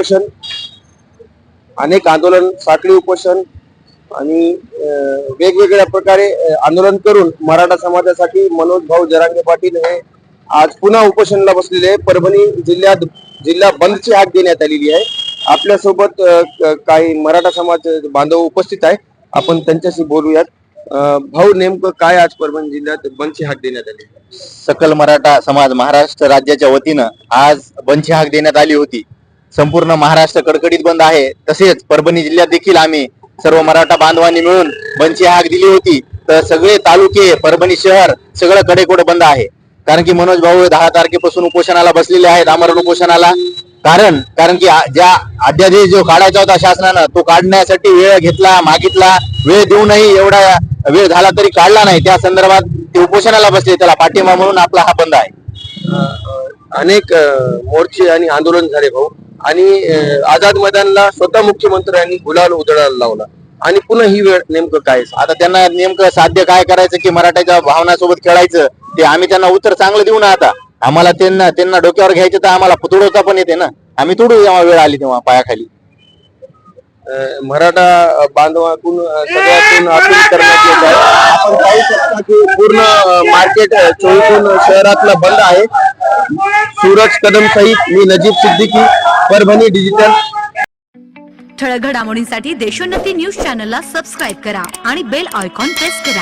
उपोषण अनेक आंदोलन साखळी उपोषण आणि वेगवेगळ्या प्रकारे आंदोलन करून मराठा समाजासाठी मनोज भाऊ जरांगे पाटील हे आज पुन्हा उपोषणाला बसलेले परभणी जिल्ह्यात जिल्हा बंदची हाक देण्यात आलेली आहे. आपल्यासोबत काही मराठा समाज बांधव उपस्थित आहे आपण त्यांच्याशी बोलूयात. भाऊ नेमकं काय आज परभणी जिल्ह्यात बंदची हाक देण्यात आली? सकल मराठा समाज महाराष्ट्र राज्याच्या वतीनं आज बंदची हाक देण्यात आली होती. संपूर्ण महाराष्ट्र कडकडीत बंद आहे. तसेच परभणी जिल्ह्यात देखील आम्ही सर्व मराठा बांधवांनी मिळून बंदची हाक दिली होती. तर सगळे तालुके परभणी शहर सगळं कडेकोड बंद आहे. कारण की मनोज भाऊ दहा तारखेपासून उपोषणाला बसलेले आहेत आमरण उपोषणाला. कारण कारण की ज्या अध्यादेश जो काढायचा होता शासनानं तो काढण्यासाठी वेळ घेतला मागितला वेळ देऊनही एवढा वेळ झाला तरी काढला नाही. त्या संदर्भात ते उपोषणाला बसले त्याला पाठिंबा म्हणून आपला हा बंद आहे. अनेक मोर्चे आणि आंदोलन झाले भाऊ. आणि आझाद मैदानला स्वतः मुख्यमंत्र्यांनी गुलाल उधळायला लावला. आणि पुन्हा ही वेळ नेमकं काय? आता त्यांना नेमकं साध्य काय करायचं की मराठ्याच्या भावनासोबत खेळायचं ते आम्ही त्यांना उत्तर चांगलं देऊ ना आता. आम्हाला त्यांना त्यांना डोक्यावर घ्यायचं तर आम्हाला तुडवता पण येते ना. आम्ही तुडू जेव्हा वेळ आली तेव्हा पायाखाली. मराठा बांधवातून सगळ्यातून अपील करण्यात येत आहे. आपण पाहू शकता की पूर्ण मार्केट चोळीतून शहरातलं बंद आहे. सूरज कदम सहित मी नजीब सिद्दीकी परभणी डिजिटल ठळक घडामोडींसाठी देशोन्नती न्यूज चॅनलला सबस्क्राईब करा आणि बेल आयकॉन प्रेस करा.